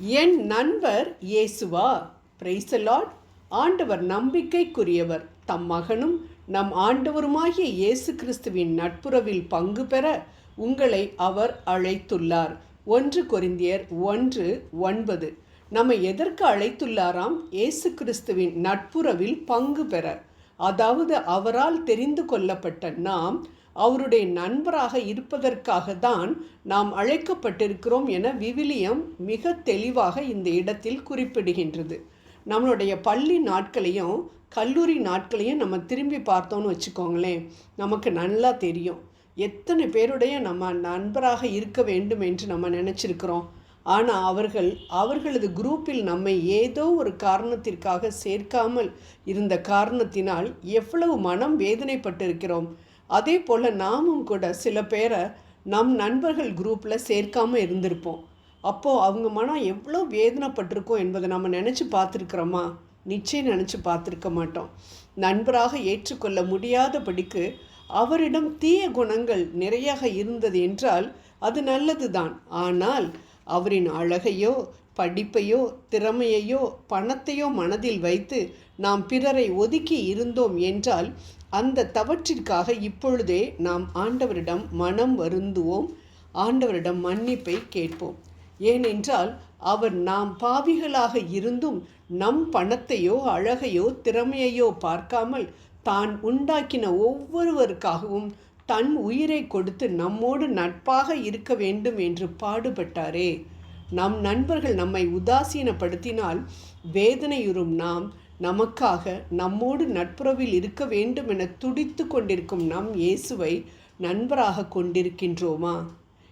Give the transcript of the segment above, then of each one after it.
என் நண்பர் இயேசுவா. பிரைசலாட் ஆண்டவர் நம்பிக்கைக்குரியவர். தம் மகனும் நம் ஆண்டவருமாகிய இயேசு கிறிஸ்துவின் நட்புறவில் பங்கு பெற உங்களை அவர் அழைத்துள்ளார். ஒன்று கொரிந்தியர் ஒன்று ஒன்பது. நம்மை எதற்கு அழைத்துள்ளாராம்? இயேசு கிறிஸ்துவின் நட்புறவில் பங்கு பெற. அதாவது அவரால் தெரிந்து கொள்ளப்பட்ட நாம் அவருடைய நண்பராக இருப்பதற்காக தான் நாம் அழைக்கப்பட்டிருக்கிறோம் என விவிலியம் மிக தெளிவாக இந்த இடத்தில் குறிப்பிடுகின்றது. நம்மளுடைய பள்ளி நாட்களையும் கல்லூரி நாட்களையும் நம்ம திரும்பி பார்த்தோம்னு வச்சுக்கோங்களேன் நமக்கு நல்லா தெரியும். எத்தனை பேருடைய நம்ம நண்பராக இருக்க வேண்டும் என்று நம்ம நினச்சிருக்கிறோம். ஆனால் அவர்கள் அவர்களது குரூப்பில் நம்மை ஏதோ ஒரு காரணத்திற்காக சேர்க்காமல் இருந்த காரணத்தினால் எவ்வளவு மனம் வேதனைப்பட்டிருக்கிறோம். அதே போல் நாமும் கூட சில பேரை நம் நண்பர்கள் குரூப்பில் சேர்க்காமல் இருந்திருப்போம். அப்போது அவங்க மனம் எவ்வளோ வேதனைப்பட்டிருக்கோம் என்பதை நம்ம நினச்சி பார்த்துருக்குறோமா? நிச்சயம் நினச்சி பார்த்துருக்க மாட்டோம். நண்பராக ஏற்றுக்கொள்ள முடியாதபடிக்கு அவரிடம் தீய குணங்கள் நிறையாக இருந்தது என்றால் அது நல்லது தான் ஆனால் அவரின் அழகையோ படிப்பையோ திறமையையோ பணத்தையோ மனதில் வைத்து நாம் பிறரை ஒதுக்கி இருந்தோம் என்றால் அந்த தவற்றிற்காக இப்பொழுதே நாம் ஆண்டவரிடம் மனம் வருந்துவோம் ஆண்டவரிடம் மன்னிப்பை கேட்போம். ஏனென்றால் அவர் நாம் பாவிகளாக இருந்தும் நம் பணத்தையோ அழகையோ திறமையையோ பார்க்காமல் தான் உண்டாக்கின ஒவ்வொருவருக்காகவும் தன் உயிரை கொடுத்து நம்மோடு நட்பாக இருக்க வேண்டும் என்று பாடுபட்டாரே. நம் நண்பர்கள் நம்மை உதாசீனப்படுத்தினால் வேதனையுறும் நாம் நமக்காக நம்மோடு நட்புறவில் இருக்க வேண்டும் என துடித்து கொண்டிருக்கும் நம் இயேசுவை நண்பராக கொண்டிருக்கின்றோமா?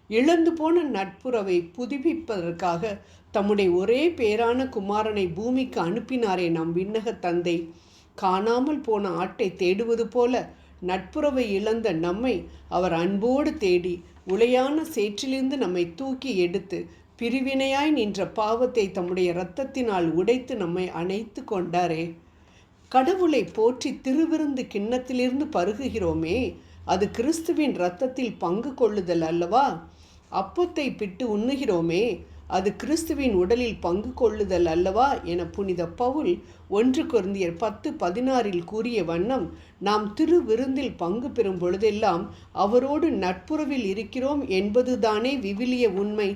இழந்து போன நட்புறவை புதுப்பிப்பதற்காக தம்முடைய ஒரே பேரான குமாரனை பூமிக்கு அனுப்பினாரே நம் விண்ணக தந்தை. காணாமல் போன ஆட்டை தேடுவது போல நட்புறவை இழந்த நம்மை அவர் அன்போடு தேடி உளையான சேற்றிலிருந்து நம்மை தூக்கி எடுத்து பிரிவினையாய் நின்ற பாவத்தை தம்முடைய இரத்தத்தினால் உடைத்து நம்மை அணைத்து கொண்டாரே. கடவுளை போற்றி திருவிருந்து கிண்ணத்திலிருந்து பருகுகிறோமே அது கிறிஸ்துவின் இரத்தத்தில் பங்கு கொள்ளுதல் அல்லவா? அப்பத்தை பிட்டு உண்ணுகிறோமே அது கிறிஸ்துவின் உடலில் பங்கு கொள்ளுதல் அல்லவா? என புனித பவுல் ஒன்று குருந்தியர் பத்து பதினாறில் கூறிய வண்ணம் நாம் திருவிருந்தில் பங்கு பெறும் பொழுதெல்லாம் அவரோடு நட்புறவில் இருக்கிறோம் என்பதுதானே விவிலிய உண்மை.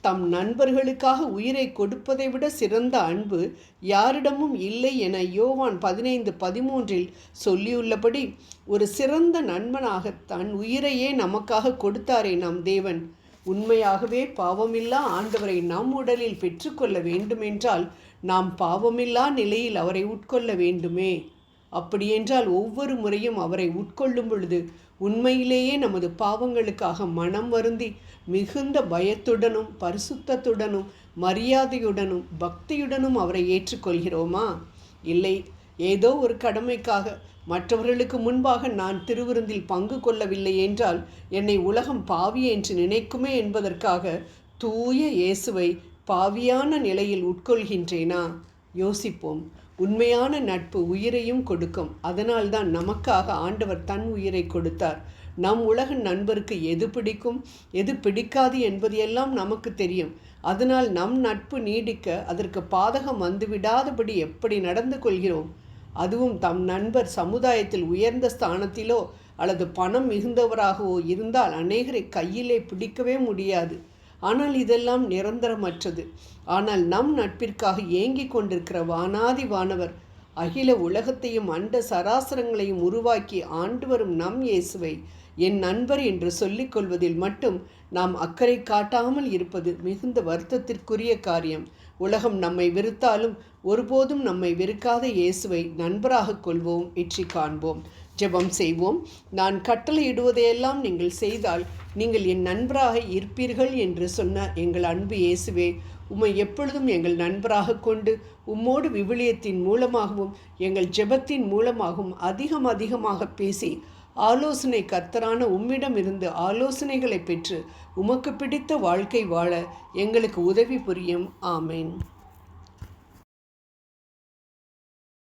தம் நண்பர்களுக்காக உயிரை கொடுப்பதை விட சிறந்த அன்பு யாரிடமும் இல்லை என யோவான் பதினைந்து பதிமூன்றில் சொல்லியுள்ளபடி ஒரு சிறந்த நண்பனாக தன் உயிரையே நமக்காக கொடுத்தாரே நம் தேவன். உண்மையாகவே பாவமில்லா ஆண்டவரை நம் உடலில் பெற்றுக்கொள்ள வேண்டுமென்றால் நாம் பாவமில்லா நிலையில் அவரை உட்கொள்ள வேண்டுமே. அப்படியென்றால் ஒவ்வொரு முறையும் அவரை உட்கொள்ளும் பொழுது உண்மையிலேயே நமது பாவங்களுக்காக மனம் வருந்தி மிகுந்த பயத்துடனும் பரிசுத்தத்துடனும் மரியாதையுடனும் பக்தியுடனும் அவரை ஏற்றுக்கொள்கிறோமா? இல்லை. ஏதோ ஒரு கடமைக்காக மற்றவர்களுக்கு முன்பாக நான் திருவிருந்தில் பங்கு கொள்ளவில்லை என்றால் என்னை உலகம் பாவி என்று நினைக்குமே என்பதற்காக தூய இயேசுவை பாவியான நிலையில் உட்கொள்கின்றேனா? யோசிப்போம். உண்மையான நட்பு உயிரையும் கொடுக்கும். அதனால்தான் நமக்காக ஆண்டவர் தன் உயிரை கொடுத்தார். நம் உலக நண்பருக்கு எது பிடிக்கும் எது பிடிக்காது என்பதையெல்லாம் நமக்கு தெரியும். அதனால் நம் நட்பு நீடிக்க அதற்கு பாதகம் வந்துவிடாதபடி எப்படி நடந்து கொள்கிறோம்? அதுவும் தம் நண்பர் சமுதாயத்தில் உயர்ந்த ஸ்தானத்திலோ அல்லது பணம் மிகுந்தவராகவோ இருந்தால் அநேகரை கையிலே பிடிக்கவே முடியாது. ஆனால் இதெல்லாம் நிரந்தரமற்றது. ஆனால் நம் நட்பிற்காக ஏங்கிக் கொண்டிருக்கிற வானாதி வானவர் அகில உலகத்தையும் அண்ட சராசரங்களையும் உருவாக்கி ஆண்டு வரும் நம் இயேசுவை என் நண்பர் என்று சொல்லிக் கொள்வதில் மட்டும் நாம் அக்கறை காட்டாமல் இருப்பது மிகுந்த வருத்தத்திற்குரிய காரியம். உலகம் நம்மை வெறுத்தாலும் ஒருபோதும் நம்மை வெறுக்காத இயேசுவை நண்பராக கொள்வோம் வெற்றி காண்போம். ஜெபம் செய்வோம். நான் கட்டளையிடுவதையெல்லாம் நீங்கள் செய்தால் நீங்கள் என் நண்பராக இருப்பீர்கள் என்று சொன்ன எங்கள் அன்பு இயேசுவே. உம்மை எப்பொழுதும் எங்கள் நண்பராக கொண்டு உம்மோடு விவிலியத்தின் மூலமாகவும் எங்கள் ஜெபத்தின் மூலமாகவும் அதிகம் அதிகமாக பேசி ஆலோசனை கர்த்தரான உம்மிடமிருந்து ஆலோசனைகளை பெற்று உமக்கு பிடித்த வாழ்க்கை வாழ எங்களுக்கு உதவி புரியும். ஆமேன்.